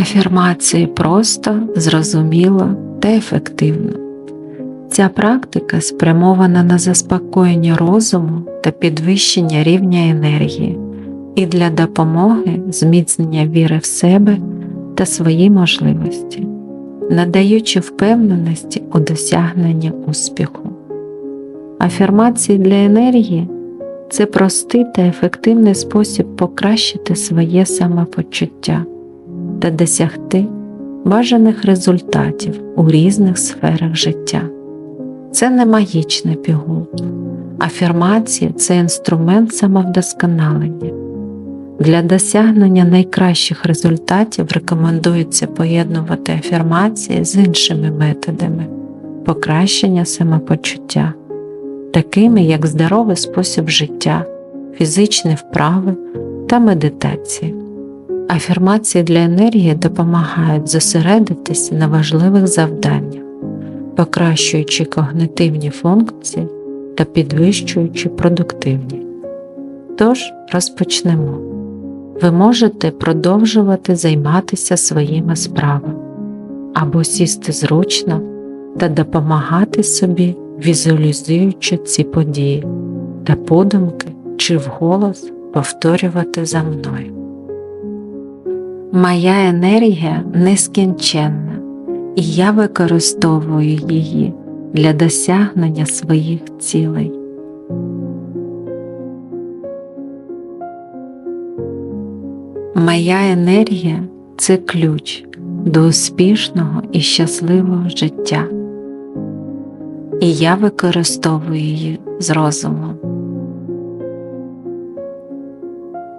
Афірмації просто, зрозуміло та ефективно. Ця практика спрямована на заспокоєння розуму та підвищення рівня енергії і для допомоги зміцнення віри в себе та свої можливості, надаючи впевненості у досягненні успіху. Афірмації для енергії це простий та ефективний спосіб покращити своє самопочуття та досягти бажаних результатів у різних сферах життя. Це не магічна пігулка. Афірмації це інструмент самовдосконалення. Для досягнення найкращих результатів рекомендується поєднувати афірмації з іншими методами покращення самопочуття, такими як здоровий спосіб життя, фізичні вправи та медитації. Афірмації для енергії допомагають зосередитися на важливих завданнях, покращуючи когнитивні функції та підвищуючи продуктивність. Тож розпочнемо. Ви можете продовжувати займатися своїми справами або сісти зручно та допомагати собі, візуалізуючи ці події та подумки чи вголос повторювати за мною. Моя енергія нескінченна, і я використовую її для досягнення своїх цілей. Моя енергія це ключ до успішного і щасливого життя, і я використовую її з розумом.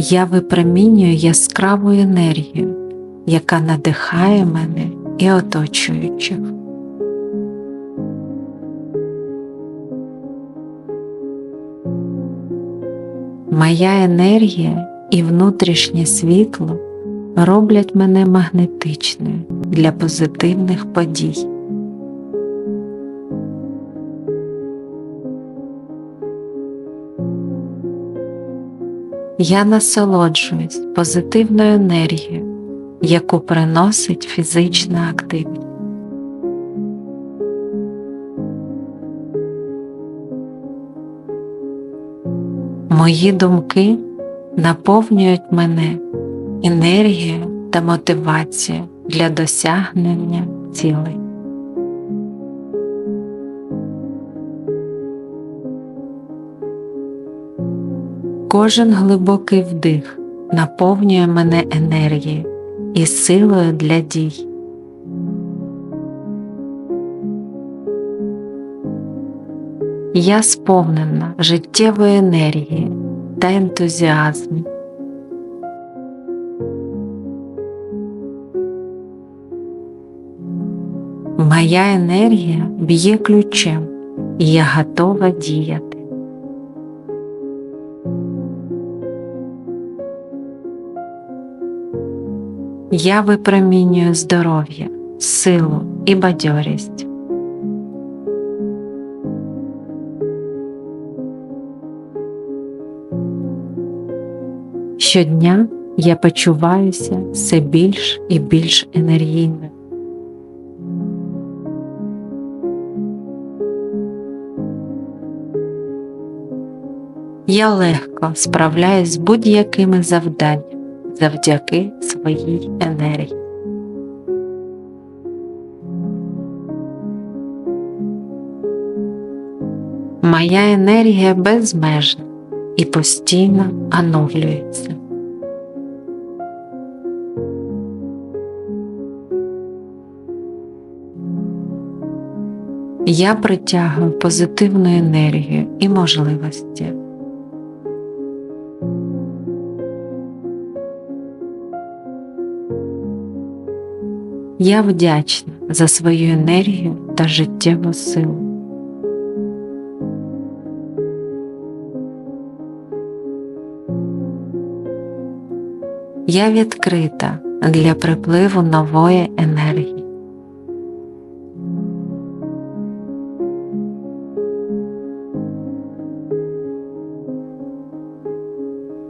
Я випромінюю яскраву енергію, яка надихає мене і оточуючих. Моя енергія і внутрішнє світло роблять мене магнетичною для позитивних подій. Я насолоджуюсь позитивною енергією, яку приносить фізична активність. Мої думки наповнюють мене енергією та мотивацією для досягнення цілей. Кожен глибокий вдих наповнює мене енергією і силою для дій. Я сповнена життєвої енергії та ентузіазму. Моя енергія б'є ключем, і я готова діяти. Я випромінюю здоров'я, силу і бадьорість. Щодня я почуваюся все більш і більш енергійним. Я легко справляюсь з будь-якими завданнями завдяки своїй енергії. Моя енергія безмежна і постійно оновлюється. Я притягую позитивну енергію і можливості. Я вдячна за свою енергію та життєву силу. Я відкрита для припливу нової енергії.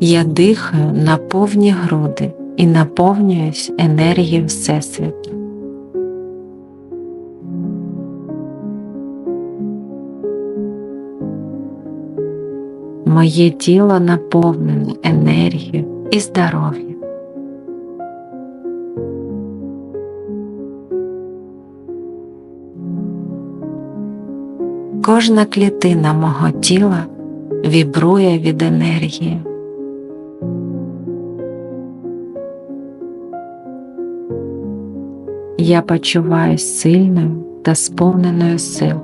Я дихаю на повні груди і наповнююсь енергією Всесвіту. Моє тіло наповнене енергією і здоров'ям. Кожна клітина мого тіла вібрує від енергії. Я почуваюсь сильною та сповненою сил.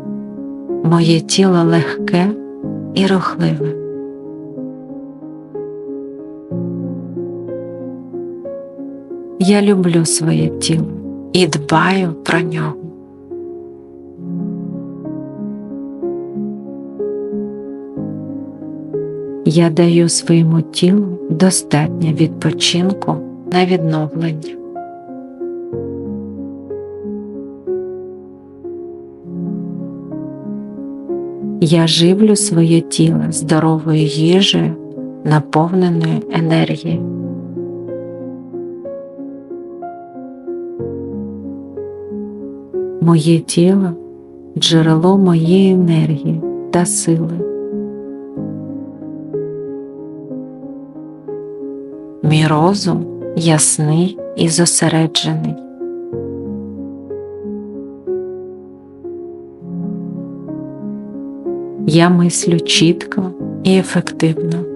Моє тіло легке і рухливе. Я люблю своє тіло і дбаю про нього. Я даю своєму тілу достатньо відпочинку на відновлення. Я живлю своє тіло здоровою їжею, наповненою енергією. Моє тіло джерело моєї енергії та сили. Мій розум ясний і зосереджений. Я мислю чітко і ефективно.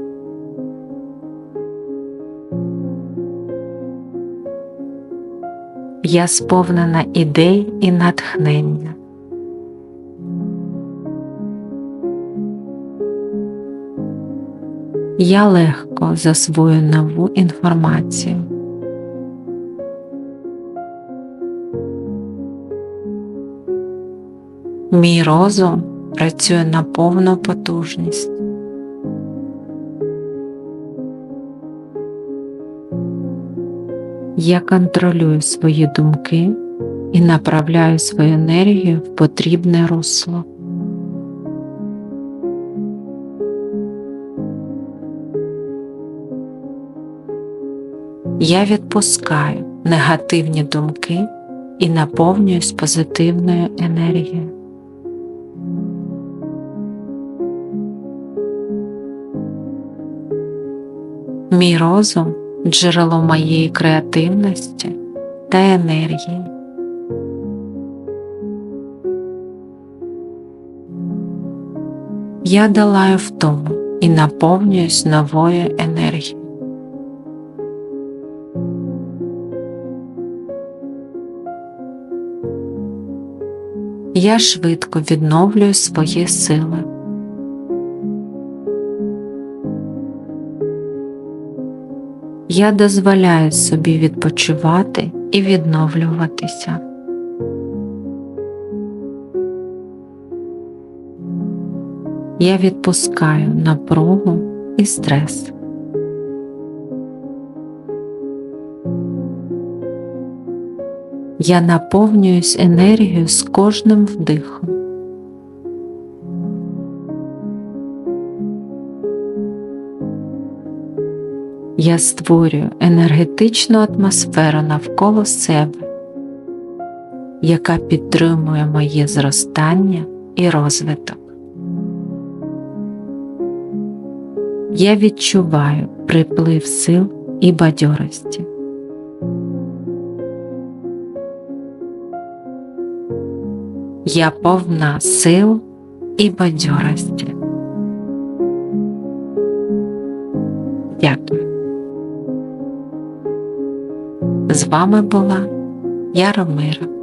Я сповнена ідей і натхнення. Я легко засвою нову інформацію. Мій розум працює на повну потужність. Я контролюю свої думки і направляю свою енергію в потрібне русло. Я відпускаю негативні думки і наповнююсь позитивною енергією. Мій розум джерело моєї креативності та енергії. Я долаю втому і наповнююсь новою енергією. Я швидко відновлюю свої сили. Я дозволяю собі відпочивати і відновлюватися. Я відпускаю напругу і стрес. Я наповнююсь енергією з кожним вдихом. Я створюю енергетичну атмосферу навколо себе, яка підтримує моє зростання і розвиток. Я відчуваю приплив сил і бадьорості. Я повна сил і бадьорості. Дякую. З вами була Яромира.